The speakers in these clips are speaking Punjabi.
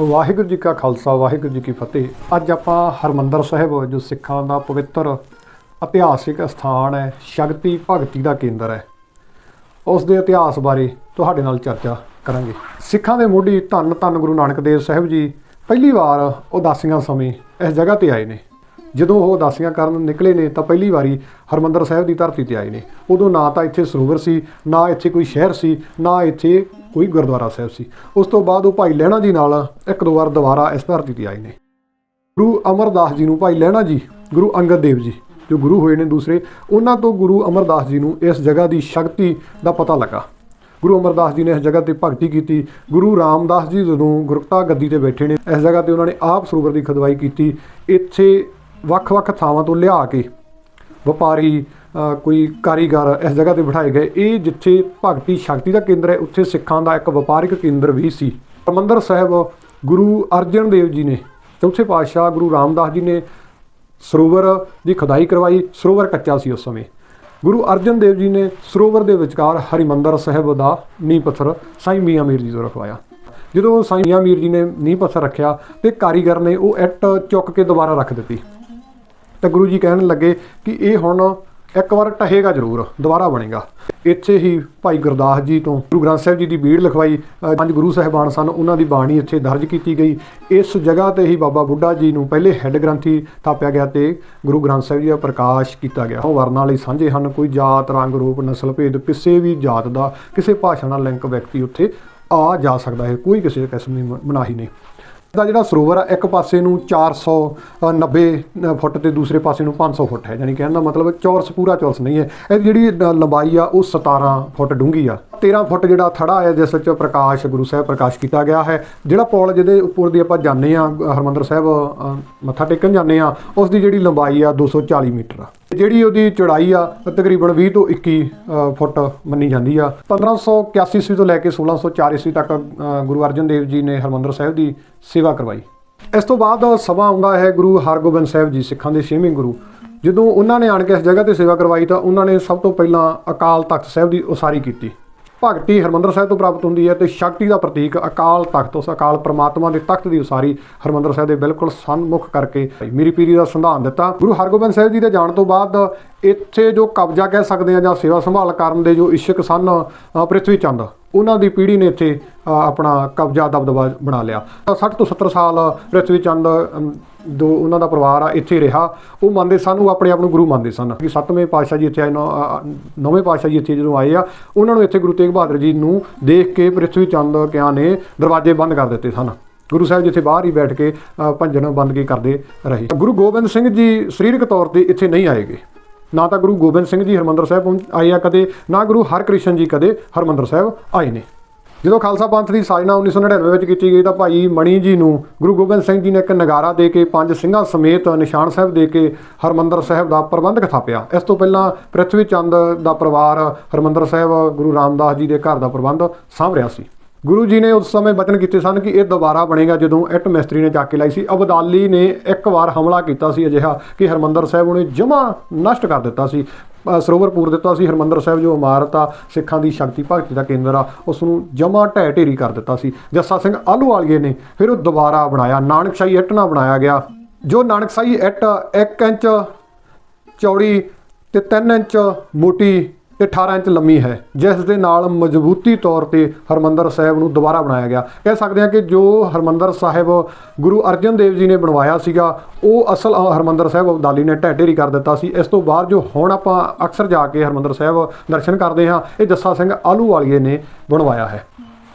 ਵਾਹਿਗੁਰੂ ਜੀ ਕਾ ਖਾਲਸਾ, ਵਾਹਿਗੁਰੂ ਜੀ ਕੀ ਫਤਿਹ। ਅੱਜ ਆਪਾਂ ਹਰਮੰਦਰ ਸਾਹਿਬ, ਜੋ ਸਿੱਖਾਂ ਦਾ ਪਵਿੱਤਰ ਇਤਿਹਾਸਿਕ ਸਥਾਨ ਹੈ, ਸ਼ਕਤੀ ਭਗਤੀ ਦਾ ਕੇਂਦਰ ਹੈ। ਉਸ ਦੇ ਇਤਿਹਾਸ ਬਾਰੇ ਤੁਹਾਡੇ ਨਾਲ ਚਰਚਾ ਕਰਾਂਗੇ। ਸਿੱਖਾਂ ਦੇ ਮੋਢੀ ਧੰਨ ਧੰਨ ਗੁਰੂ ਨਾਨਕ ਦੇਵ ਸਾਹਿਬ ਜੀ ਪਹਿਲੀ ਵਾਰ ਉਦਾਸੀਆਂ ਸਮੇਂ ਇਸ ਜਗ੍ਹਾ ਤੇ ਆਏ ਨੇ। ਜਦੋਂ ਉਹ ਉਦਾਸੀਆਂ ਕਰਨ ਨਿਕਲੇ ਨੇ, ਤਾਂ ਪਹਿਲੀ ਵਾਰੀ ਹਰਮੰਦਰ ਸਾਹਿਬ ਦੀ ਧਰਤੀ ਤੇ ਆਏ ਨੇ। ਉਦੋਂ ਨਾ ਤਾਂ ਇੱਥੇ ਸਰੋਵਰ ਸੀ, ਨਾ ਇੱਥੇ ਕੋਈ ਸ਼ਹਿਰ ਸੀ, ਨਾ ਇੱਥੇ ਕੋਈ ਗੁਰਦੁਆਰਾ ਸਾਹਿਬ ਸੀ। ਉਸ ਤੋਂ ਬਾਅਦ ਉਹ ਭਾਈ ਲਹਿਣਾ ਜੀ ਨਾਲ ਇੱਕ ਦੋ ਵਾਰ ਦੁਬਾਰਾ ਇਸ ਧਰਤੀ ਤੇ ਆਏ ਨੇ। ਗੁਰੂ ਅਮਰਦਾਸ ਜੀ ਨੂੰ ਭਾਈ ਲਹਿਣਾ ਜੀ, ਗੁਰੂ ਅੰਗਦ ਦੇਵ ਜੀ, ਜੋ ਗੁਰੂ ਹੋਏ ਨੇ ਦੂਸਰੇ, ਉਹਨਾਂ ਤੋਂ ਗੁਰੂ ਅਮਰਦਾਸ ਜੀ ਨੂੰ ਇਸ ਜਗ੍ਹਾ ਦੀ ਸ਼ਕਤੀ ਦਾ ਪਤਾ ਲੱਗਾ। ਗੁਰੂ ਅਮਰਦਾਸ ਜੀ ਨੇ ਇਸ ਜਗ੍ਹਾ ਤੇ ਭਗਤੀ ਕੀਤੀ। ਗੁਰੂ ਰਾਮਦਾਸ ਜੀ ਜਦੋਂ ਗੁਰਕਤਾ ਗੱਦੀ ਤੇ ਬੈਠੇ ਨੇ, ਇਸ ਜਗ੍ਹਾ ਤੇ ਉਹਨਾਂ ਨੇ ਆਪ ਸਰੋਵਰ ਦੀ ਖੁਦਵਾਈ ਕੀਤੀ। ਇੱਥੇ ਵੱਖ-ਵੱਖ ਥਾਵਾਂ ਤੋਂ ਲਿਆ ਕੇ ਵਪਾਰੀ ਕੋਈ ਕਾਰੀਗਰ ਇਸ ਜਗ੍ਹਾ ਤੇ ਬਿਠਾਏ ਗਏ। ਇਹ ਜਿੱਥੇ ਭਗਤੀ ਸ਼ਕਤੀ ਦਾ ਕੇਂਦਰ ਹੈ, ਉੱਥੇ ਸਿੱਖਾਂ ਦਾ ਇੱਕ ਵਪਾਰਿਕ ਕੇਂਦਰ ਵੀ ਸੀ। ਹਰਿਮੰਦਰ ਸਾਹਿਬ ਗੁਰੂ ਅਰਜਨ ਦੇਵ ਜੀ ਨੇ, ਚੌਥੇ ਪਾਤਸ਼ਾਹ ਗੁਰੂ ਰਾਮਦਾਸ ਜੀ ਨੇ ਸਰੋਵਰ ਦੀ ਖੁਦਾਈ ਕਰਵਾਈ, ਸਰੋਵਰ ਕੱਚਾ ਸੀ ਉਸ ਸਮੇਂ। ਗੁਰੂ ਅਰਜਨ ਦੇਵ ਜੀ ਨੇ ਸਰੋਵਰ ਦੇ ਵਿਚਕਾਰ ਹਰਿਮੰਦਰ ਸਾਹਿਬ ਦਾ ਨੀਂਹ ਪੱਥਰ ਸਾਈਂ ਮੀਆਂ ਮੀਰ ਜੀ ਤੋਂ ਰਖਵਾਇਆ। ਜਦੋਂ ਸਾਈਂ ਮੀਆਂ ਮੀਰ ਜੀ ਨੇ ਨੀਂਹ ਪੱਥਰ ਰੱਖਿਆ ਤੇ ਕਾਰੀਗਰ ਨੇ ਉਹ ਇੱਟ ਚੁੱਕ ਕੇ ਦੁਬਾਰਾ ਰੱਖ ਦਿੱਤੀ। ਤਾਂ ਗੁਰੂ ਜੀ ਕਹਿਣ ਲੱਗੇ ਕਿ ਇਹ ਹੁਣ ਇੱਕ ਵਾਰ ਟਹੇਗਾ ਜ਼ਰੂਰ, ਦੁਬਾਰਾ ਬਣੇਗਾ। ਇੱਥੇ ਹੀ ਭਾਈ ਗੁਰਦਾਸ ਜੀ ਤੋਂ ਗੁਰੂ ਗ੍ਰੰਥ ਸਾਹਿਬ ਜੀ ਦੀ ਬੀੜ ਲਿਖਵਾਈ ਪੰਜ ਗੁਰੂ ਸਾਹਿਬਾਨ ਸਨ, ਉਹਨਾਂ ਦੀ ਬਾਣੀ ਇੱਥੇ ਦਰਜ ਕੀਤੀ ਗਈ। ਇਸ ਜਗ੍ਹਾ ਤੇ ਹੀ ਬਾਬਾ ਬੁੱਢਾ ਜੀ ਨੂੰ ਪਹਿਲੇ ਹੈੱਡ ਗ੍ਰੰਥੀ ਥਾਪਿਆ ਗਿਆ ਤੇ ਗੁਰੂ ਗ੍ਰੰਥ ਸਾਹਿਬ ਜੀ ਦਾ ਪ੍ਰਕਾਸ਼ ਕੀਤਾ ਗਿਆ। ਉਹ ਵਰਨਾਂ ਲਈ ਸਾਂਝੇ ਹਨ, ਕੋਈ ਜਾਤ, ਰੰਗ, ਰੂਪ, ਨਸਲ, ਭੇਦ, ਕਿਸੇ ਵੀ ਜਾਤ ਦਾ ਕਿਸੇ ਭਾਸ਼ਾ ਨਾਲ ਲਿੰਕ ਵਿਅਕਤੀ ਉੱਥੇ ਆ ਜਾ ਸਕਦਾ ਹੈ, ਕੋਈ ਕਿਸੇ ਕਿਸਮ ਦੀ ਮਨਾਹੀ ਨਹੀਂ। ਦਾ ਜਿਹੜਾ ਸਰੋਵਰ ਆ, ਇੱਕ ਪਾਸੇ ਨੂੰ 490 ਫੁੱਟ ਤੇ ਦੂਸਰੇ ਪਾਸੇ ਨੂੰ 500 ਫੁੱਟ ਹੈ। ਯਾਨੀ ਕਹਿਣ ਦਾ ਮਤਲਬ ਚੌਰਸ ਪੂਰਾ ਚੌਰਸ ਨਹੀਂ ਹੈ। ਇਹਦੀ ਜਿਹੜੀ ਲੰਬਾਈ ਆ, ਉਹ 17 ਫੁੱਟ ਡੂੰਘੀ ਆ। 13 ਫੁੱਟ ਜਿਹੜਾ ਥੜਾ ਹੈ, ਜਿਸ ਵਿੱਚ ਪ੍ਰਕਾਸ਼, ਗੁਰੂ ਸਾਹਿਬ ਪ੍ਰਕਾਸ਼ ਕੀਤਾ ਗਿਆ ਹੈ, ਜਿਹੜਾ ਪੁਲ ਜਿਹਦੇ ਉੱਪਰ ਦੀ ਆਪਾਂ ਜਾਂਦੇ ਆ ਹਰਮੰਦਰ ਸਾਹਿਬ ਮੱਥਾ ਟੇਕਣ ਜਾਂਦੇ ਆ ਉਸ ਦੀ ਜਿਹੜੀ ਲੰਬਾਈ ਆ 240 ਮੀਟਰ ਆ। ਜਿਹੜੀ ਉਹਦੀ ਚੌੜਾਈ ਆ, ਤਕਰੀਬਨ 20 ਤੋਂ 21 ਫੁੱਟ ਮੰਨੀ ਜਾਂਦੀ ਆ। 1581 ਈਸਵੀ ਤੋਂ ਲੈ ਕੇ 1604 ਈਸਵੀ ਤੱਕ ਗੁਰੂ ਅਰਜਨ ਦੇਵ ਜੀ ਨੇ ਹਰਮੰਦਰ ਸਾਹਿਬ ਦੀ ਸੇਵਾ ਕਰਵਾਈ। ਇਸ ਤੋਂ ਬਾਅਦ ਸਮਾਂ ਆਉਂਦਾ ਹੈ ਗੁਰੂ ਹਰਗੋਬਿੰਦ ਸਾਹਿਬ ਜੀ, ਸਿੱਖਾਂ ਦੇ ਛੇਵੇਂ ਗੁਰੂ। ਜਦੋਂ ਉਹਨਾਂ ਨੇ ਆਣ ਕੇ ਇਸ ਜਗ੍ਹਾ ਤੇ ਸੇਵਾ ਕਰਵਾਈ ਤਾਂ ਉਹਨਾਂ ਨੇ ਸਭ ਤੋਂ ਪਹਿਲਾਂ ਅਕਾਲ ਤਖਤ ਸਾਹਿਬ ਦੀ ਉਸਾਰੀ ਕੀਤੀ। ਭਗਤੀ ਹਰਮੰਦਰ ਸਾਹਿਬ ਤੋਂ ਪ੍ਰਾਪਤ ਹੁੰਦੀ ਹੈ ਤੇ ਸ਼ਕਤੀ ਦਾ ਪ੍ਰਤੀਕ ਅਕਾਲ ਤਖਤ, ਉਸ ਅਕਾਲ ਪ੍ਰਮਾਤਮਾ ਦੇ ਤਖਤ ਦੀ ਉਸਾਰੀ ਹਰਮੰਦਰ ਸਾਹਿਬ ਦੇ ਬਿਲਕੁਲ ਸਨਮੁਖ ਕਰਕੇ ਮੀਰੀ ਪੀਰੀ ਦਾ ਸੰਧਾਨ ਦਿੱਤਾ। ਗੁਰੂ ਹਰਗੋਬਿੰਦ ਸਾਹਿਬ ਜੀ ਦੇ ਜਾਣ ਤੋਂ ਬਾਅਦ ਇੱਥੇ ਜੋ ਕਬਜ਼ਾ ਕਹਿ ਸਕਦੇ ਆ ਜਾਂ ਸੇਵਾ ਸੰਭਾਲ ਕਰਨ ਦੇ ਜੋ ਇਸ਼ਕ ਸਨ ਪ੍ਰਿਥਵੀ ਚੰਦ ਉਹਨਾਂ ਦੀ ਪੀੜ੍ਹੀ ਨੇ ਇੱਥੇ ਆਪਣਾ ਕਬਜ਼ਾ ਦਬਦਬਾ ਬਣਾ ਲਿਆ। ਤਾਂ 60 ਤੋਂ 70 ਸਾਲ ਪ੍ਰਿਥਵੀ ਚੰਦ ਅਮ, ਜੋ ਉਹਨਾਂ ਦਾ ਪਰਿਵਾਰ ਆ ਇੱਥੇ ਰਿਹਾ। ਉਹ ਮੰਨਦੇ ਸਨ ਉਹ ਆਪਣੇ ਆਪ ਨੂੰ ਗੁਰੂ ਮੰਨਦੇ ਸਨ। ਕਿ ਸੱਤਵੇਂ ਪਾਤਸ਼ਾਹ ਜੀ ਇੱਥੇ ਆਏ ਨੌ- ਨੌਵੇਂ ਪਾਤਸ਼ਾਹ ਜੀ ਇੱਥੇ ਜਦੋਂ ਆਏ ਆ ਉਹਨਾਂ ਨੂੰ ਇੱਥੇ ਗੁਰੂ ਤੇਗ ਬਹਾਦਰ ਜੀ ਨੂੰ ਦੇਖ ਕੇ ਪ੍ਰਿਥਵੀ ਚੰਦ ਕਿਆਂ ਨੇ ਦਰਵਾਜ਼ੇ ਬੰਦ ਕਰ ਦਿੱਤੇ ਸਨ। ਗੁਰੂ ਸਾਹਿਬ ਜਿੱਥੇ ਬਾਹਰ ਹੀ ਬੈਠ ਕੇ ਅ, ਭੰਜਨ ਬੰਦਗੀ ਕਰਦੇ ਰਹੇ। ਗੁਰੂ ਗੋਬਿੰਦ ਸਿੰਘ ਜੀ ਸਰੀਰਕ ਤੌਰ ਤੇ ਇੱਥੇ ਨਹੀਂ ਆਏਗੇ। ਨਾ ਤਾਂ ਗੁਰੂ ਗੋਬਿੰਦ ਸਿੰਘ ਜੀ ਹਰਮੰਦਰ ਸਾਹਿਬ ਪਹੁੰਚ ਆਏ ਆ ਕਦੇ, ਨਾ ਗੁਰੂ ਹਰਕ੍ਰਿਸ਼ਨ ਜੀ ਕਦੇ ਹਰਮੰਦਰ ਸਾਹਿਬ ਆਏ ਨੇ। ਜਦੋਂ ਖਾਲਸਾ ਪੰਥ ਦੀ ਸਾਜਨਾ 1999 ਵਿੱਚ ਕੀਤੀ ਗਈ ਤਾਂ ਭਾਈ ਮਣੀ ਜੀ ਨੂੰ ਗੁਰੂ ਗੋਬਿੰਦ ਸਿੰਘ ਜੀ ਨੇ ਇੱਕ ਨਗਾਰਾ ਦੇ ਕੇ, ਪੰਜ ਸਿੰਘਾਂ ਸਮੇਤ ਨਿਸ਼ਾਨ ਸਾਹਿਬ ਦੇ ਕੇ ਹਰਮੰਦਰ ਸਾਹਿਬ ਦਾ ਪ੍ਰਬੰਧਕ ਥਾਪਿਆ। ਇਸ ਤੋਂ ਪਹਿਲਾਂ ਪ੍ਰਿਥਵੀ ਚੰਦ ਦਾ ਪਰਿਵਾਰ ਹਰਮੰਦਰ ਸਾਹਿਬ ਗੁਰੂ ਰਾਮਦਾਸ ਜੀ ਦੇ ਘਰ ਦਾ ਪ੍ਰਬੰਧ ਸਾਂਭ ਰਿਹਾ ਸੀ। ਗੁਰੂ ਜੀ ਨੇ ਉਸ ਸਮੇਂ ਬਚਨ ਕੀਤੇ ਸਨ ਕਿ ਇਹ ਦੁਬਾਰਾ ਬਣੇਗਾ। ਜਦੋਂ ਇੱਟ ਮਿਸਤਰੀ ਨੇ ਚੱਕ ਕੇ ਲਾਈ ਸੀ ਅਬਦਾਲੀ ਨੇ ਇੱਕ ਵਾਰ ਹਮਲਾ ਕੀਤਾ ਸੀ ਅਜਿਹਾ ਕਿ ਹਰਮੰਦਰ ਸਾਹਿਬ ਉਹਨੇ ਜਮਾ ਨਸ਼ਟ ਕਰ ਦਿੱਤਾ ਸੀ। ਅ, ਸਰੋਵਰ ਪੂਰ ਦਿੱਤਾ ਸੀ ਹਰਮੰਦਰ ਸਾਹਿਬ ਜੋ ਇਮਾਰਤ ਆ ਸਿੱਖਾਂ ਦੀ ਸ਼ਕਤੀ ਭਗਤੀ ਦਾ ਕੇਂਦਰ ਆ ਉਸ ਨੂੰ ਜਮਾ ਢਹਿ ਢੇਰੀ ਕਰ ਦਿੱਤਾ ਸੀ। ਜੱਸਾ ਸਿੰਘ ਆਲੂਵਾਲੀਏ ਨੇ ਫਿਰ ਉਹ ਦੁਬਾਰਾ ਬਣਾਇਆ। ਨਾਨਕਸ਼ਾਹੀ ਇੱਟ ਨਾਲ ਬਣਾਇਆ ਗਿਆ। ਜੋ ਨਾਨਕਸ਼ਾਹੀ ਇੱਟ 1 ਇੰਚ ਚੌੜੀ ਤੇ 3 ਇੰਚ ਮੋਟੀ 18 ਇੰਚ ਲੰਮੀ ਹੈ, ਜਿਸ ਦੇ ਨਾਲ ਮਜ਼ਬੂਤੀ ਤੌਰ ਤੇ ਹਰਮੰਦਰ ਸਾਹਿਬ ਨੂੰ ਦੁਬਾਰਾ ਬਣਾਇਆ ਗਿਆ। ਕਹਿ ਸਕਦੇ ਹਾਂ ਕਿ ਜੋ ਹਰਮੰਦਰ ਸਾਹਿਬ ਗੁਰੂ ਅਰਜਨ ਦੇਵ ਜੀ ਨੇ ਬਣਵਾਇਆ ਸੀਗਾ, ਉਹ ਅਸਲ ਹਰਮੰਦਰ ਸਾਹਿਬ ਅਬਦਾਲੀ ਨੇ ਢਹਿ ਕਰ ਦਿੱਤਾ ਸੀ। ਇਸ ਤੋਂ ਬਾਅਦ ਜੋ ਹੁਣ ਆਪਾਂ ਅਕਸਰ ਜਾ ਕੇ ਹਰਮੰਦਰ ਸਾਹਿਬ ਦਰਸ਼ਨ ਕਰਦੇ ਹਾਂ, ਇਹ ਜੱਸਾ ਸਿੰਘ ਆਲੂ ਵਾਲੀਏ ਨੇ ਬਣਵਾਇਆ ਹੈ।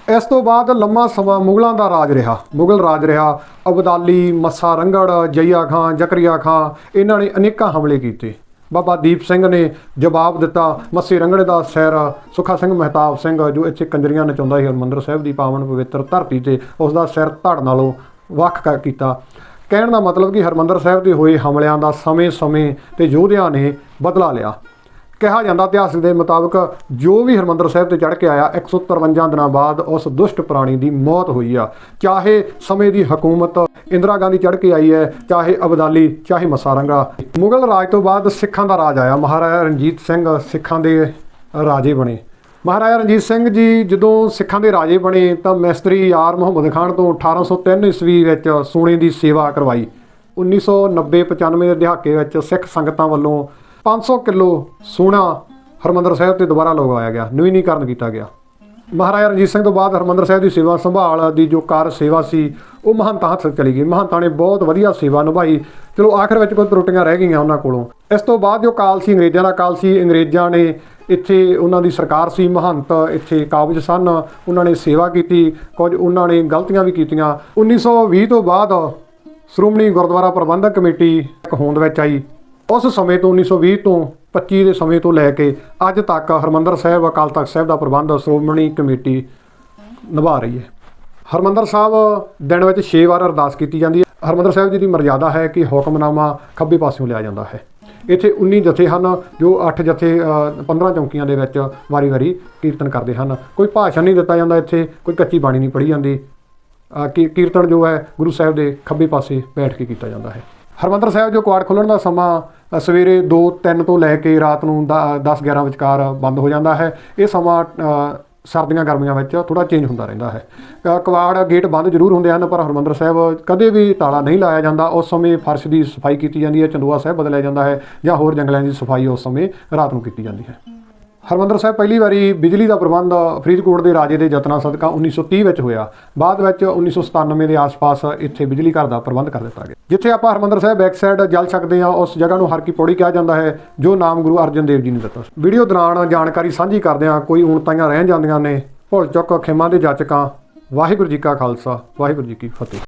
ਇਸ ਤੋਂ ਬਾਅਦ ਲੰਮਾ ਸਮਾਂ ਮੁਗਲਾਂ ਦਾ ਰਾਜ ਰਿਹਾ। ਮੁਗਲ ਰਾਜ ਰਿਹਾ, ਅਬਦਾਲੀ, ਮੱਸਾ ਰੰਗੜ, ਜਈਆ ਖਾਂ, ਜ਼ਕਰੀਆ ਖਾਂ, ਇਹਨਾਂ ਨੇ ਅਨੇਕਾਂ ਹਮਲੇ ਕੀਤੇ। ਬਾਬਾ ਦੀਪ ਸਿੰਘ ਨੇ ਜਵਾਬ ਦਿੱਤਾ, ਮੱਸੀ ਰੰਗੜੇ ਦਾ ਸਿਰ ਸੁਖਾ ਸਿੰਘ ਮਹਿਤਾਬ ਸਿੰਘ, ਜੋ ਇੱਥੇ ਕੰਜਰੀਆਂ ਨਚਾਉਂਦਾ ਸੀ, ਹਰਮੰਦਰ ਸਾਹਿਬ ਦੀ ਪਾਵਨ ਪਵਿੱਤਰ ਧਰਤੀ ਤੇ ਉਸ ਦਾ ਸਿਰ ਧੜ ਨਾਲੋਂ ਵੱਖ ਕਰ ਕੀਤਾ। ਕਹਿਣ ਦਾ ਮਤਲਬ ਕਿ ਹਰਮੰਦਰ ਸਾਹਿਬ ਦੇ ਹੋਏ ਹਮਲਿਆਂ ਦਾ ਸਮੇਂ-ਸਮੇਂ ਤੇ ਯੋਧਿਆਂ ਨੇ ਬਦਲਾ ਲਿਆ। ਕਿਹਾ ਜਾਂਦਾ ਇਤਿਹਾਸ ਦੇ ਮੁਤਾਬਕ ਜੋ ਵੀ ਹਰਮੰਦਰ ਸਾਹਿਬ ਤੇ ਚੜ੍ਹ ਕੇ ਆਇਆ 153 ਦਿਨਾਂ ਬਾਅਦ ਉਸ ਦੁਸ਼ਟ ਪ੍ਰਾਣੀ ਦੀ ਮੌਤ ਹੋਈ ਆ। ਚਾਹੇ ਸਮੇਂ ਦੀ ਹਕੂਮਤ ਇੰਦਰਾ ਗਾਂਧੀ ਚੜ੍ਹ ਕੇ ਆਈ ਹੈ, ਚਾਹੇ ਅਬਦਾਲੀ, ਚਾਹੇ ਮਸਾਰੰਗਾ। ਮੁਗਲ ਰਾਜ ਤੋਂ ਬਾਅਦ ਸਿੱਖਾਂ ਦਾ ਰਾਜ ਆਇਆ। ਮਹਾਰਾਜਾ ਰਣਜੀਤ ਸਿੰਘ ਸਿੱਖਾਂ ਦੇ ਰਾਜੇ ਬਣੇ। ਮਹਾਰਾਜਾ ਰਣਜੀਤ ਸਿੰਘ ਜੀ ਜਦੋਂ ਸਿੱਖਾਂ ਦੇ ਰਾਜੇ ਬਣੇ ਤਾਂ ਮਿਸਤਰੀ ਯਾਰ ਮੁਹੰਮਦ ਖਾਨ ਤੋਂ 1803 ਈਸਵੀ ਵਿੱਚ ਸੋਨੇ ਦੀ ਸੇਵਾ ਕਰਵਾਈ। 1990-95 ਦੇ ਦਹਾਕੇ ਵਿੱਚ ਸਿੱਖ ਸੰਗਤਾਂ ਵੱਲੋਂ 500 ਕਿਲੋ ਸੋਨਾ ਹਰਮੰਦਰ ਸਾਹਿਬ ਤੇ ਦੁਬਾਰਾ ਲਗਵਾਇਆ ਗਿਆ, ਨਵੀਨੀਕਰਨ ਕੀਤਾ ਗਿਆ। ਮਹਾਰਾਜਾ ਰਣਜੀਤ ਸਿੰਘ ਤੋਂ ਬਾਅਦ ਹਰਮੰਦਰ ਸਾਹਿਬ ਦੀ ਸੇਵਾ ਸੰਭਾਲ ਦੀ ਜੋ ਕਾਰ ਸੇਵਾ ਸੀ, ਉਹ ਮਹੰਤਾਂ ਹੱਥ ਚਲੀ ਗਈ। ਮਹੰਤਾਂ ਨੇ ਬਹੁਤ ਵਧੀਆ ਸੇਵਾ ਨਿਭਾਈ। ਚਲੋ, ਆਖਰ ਵਿੱਚ ਕੋਈ ਤਰੁੱਟੀਆਂ ਰਹਿ ਗਈਆਂ ਉਹਨਾਂ ਕੋਲੋਂ। ਇਸ ਤੋਂ ਬਾਅਦ ਜੋ ਕਾਲ ਸੀ, ਅੰਗਰੇਜ਼ਾਂ ਦਾ ਕਾਲ ਸੀ, ਅੰਗਰੇਜ਼ਾਂ ਨੇ ਇੱਥੇ ਉਹਨਾਂ ਦੀ ਸਰਕਾਰ ਸੀ, ਮਹੰਤ ਇੱਥੇ ਕਾਬਜ ਸਨ। ਉਹਨਾਂ ਨੇ ਸੇਵਾ ਕੀਤੀ, ਕੁਝ ਉਹਨਾਂ ਨੇ ਗਲਤੀਆਂ ਵੀ ਕੀਤੀਆਂ। 1920 ਤੋਂ ਬਾਅਦ ਸ਼੍ਰੋਮਣੀ ਗੁਰਦੁਆਰਾ ਪ੍ਰਬੰਧਕ ਕਮੇਟੀ ਇੱਕ ਹੋਂਦ ਵਿੱਚ ਆਈ। ਉਸ ਸਮੇਂ ਤੋਂ 1920 ਤੋਂ 25 ਦੇ ਸਮੇਂ ਤੋਂ ਲੈ ਕੇ ਅੱਜ ਤੱਕ ਹਰਮੰਦਰ ਸਾਹਿਬ ਅਕਾਲ ਤਖਤ ਸਾਹਿਬ ਦਾ ਪ੍ਰਬੰਧ ਸ਼੍ਰੋਮਣੀ ਕਮੇਟੀ ਨਿਭਾ ਰਹੀ ਹੈ। ਹਰਮੰਦਰ ਸਾਹਿਬ ਦਿਨ ਵਿੱਚ 6 ਵਾਰ ਅਰਦਾਸ ਕੀਤੀ ਜਾਂਦੀ ਹੈ। ਹਰਮੰਦਰ ਸਾਹਿਬ ਜੀ ਦੀ ਮਰਜ਼ਾਦਾ ਹੈ ਕਿ ਹੁਕਮਨਾਮਾ ਖੱਬੇ ਪਾਸਿਓਂ ਲਿਆ ਜਾਂਦਾ ਹੈ। ਇੱਥੇ 19 ਜਥੇ ਹਨ ਜੋ 8 ਜਥੇ ਅ, 15 ਚੌਂਕੀਆਂ ਦੇ ਵਿੱਚ ਵਾਰੀ-ਵਾਰੀ ਕੀਰਤਨ ਕਰਦੇ ਹਨ। ਕੋਈ ਭਾਸ਼ਣ ਨਹੀਂ ਦਿੱਤਾ ਜਾਂਦਾ ਇੱਥੇ ਕੋਈ ਕੱਚੀ ਬਾਣੀ ਨਹੀਂ ਪੜ੍ਹੀ ਜਾਂਦੀ। ਅ, ਕੀਰਤਨ ਜੋ ਹੈ ਗੁਰੂ ਸਾਹਿਬ ਦੇ ਖੱਬੇ ਪਾਸੇ ਬੈਠ ਕੇ ਕੀਤਾ ਜਾਂਦਾ ਹੈ। ਹਰਮੰਦਰ ਸਾਹਿਬ ਜੋ ਕੁਆੜ ਖੁੱਲਣ ਦਾ ਸਮਾਂ ਸਵੇਰੇ 2-3 ਤੋਂ ਲੈ ਕੇ ਰਾਤ ਨੂੰ 10-11 ਵਿਚਕਾਰ ਬੰਦ ਹੋ ਜਾਂਦਾ ਹੈ। ਇਹ ਸਮਾਂ ਸਰਦੀਆਂ ਗਰਮੀਆਂ ਵਿੱਚ ਥੋੜਾ ਚੇਂਜ ਹੁੰਦਾ ਰਹਿੰਦਾ ਹੈ। ਕਵਾੜ ਗੇਟ ਬੰਦ ਜ਼ਰੂਰ ਹੁੰਦੇ ਹਨ, ਪਰ ਹਰਮੰਦਰ ਸਾਹਿਬ ਕਦੇ ਵੀ ਤਾਲਾ ਨਹੀਂ ਲਾਇਆ ਜਾਂਦਾ। ਉਸ ਸਮੇਂ ਫਰਸ਼ ਦੀ ਸਫ਼ਾਈ ਕੀਤੀ ਜਾਂਦੀ ਹੈ, ਚੰਦੂਆ ਸਾਹਿਬ ਬਦਲਿਆ ਜਾਂਦਾ ਹੈ ਜਾਂ ਹੋਰ ਜੰਗਲਾਂ ਦੀ ਸਫ਼ਾਈ ਉਸ ਸਮੇਂ ਰਾਤ ਨੂੰ ਕੀਤੀ ਜਾਂਦੀ ਹੈ। ਹਰਮੰਦਰ ਸਾਹਿਬ ਪਹਿਲੀ ਵਾਰੀ ਬਿਜਲੀ ਦਾ ਪ੍ਰਬੰਧ ਫਰੀਦਕੋਟ ਦੇ ਰਾਜੇ ਦੇ ਯਤਨਾਂ ਸਦਕਾ 1930 ਵਿੱਚ ਹੋਇਆ। ਬਾਅਦ ਵਿੱਚ 1997 ਦੇ ਆਸ-ਪਾਸ ਇੱਥੇ ਬਿਜਲੀ ਘਰ ਦਾ ਪ੍ਰਬੰਧ ਕਰ ਦਿੱਤਾ ਗਿਆ। ਜਿੱਥੇ ਆਪਾਂ ਹਰਮੰਦਰ ਸਾਹਿਬ ਬੈਕ ਸਾਈਡ ਜਲ ਸਕਦੇ ਹਾਂ, ਉਸ ਜਗ੍ਹਾ ਨੂੰ ਹਰ ਕੀ ਪੌੜੀ ਕਿਹਾ ਜਾਂਦਾ ਹੈ, ਜੋ ਨਾਮ ਗੁਰੂ ਅਰਜਨ ਦੇਵ ਜੀ ਨੇ ਦਿੱਤਾ ਵੀਡੀਓ ਦੌਰਾਨ ਜਾਣਕਾਰੀ ਸਾਂਝੀ ਕਰਦੇ ਹਾਂ, ਕੋਈ ਊਣਤਾਈਆਂ ਰਹਿ ਜਾਂਦੀਆਂ ਨੇ। ਭੁੱਲ ਚੁੱਕ ਖਿਮਾ ਦੇ ਜਾਚਕਾਂ। ਵਾਹਿਗੁਰੂ ਜੀ ਕਾ ਖਾਲਸਾ, ਵਾਹਿਗੁਰੂ ਜੀ ਕੀ ਫਤਿਹ।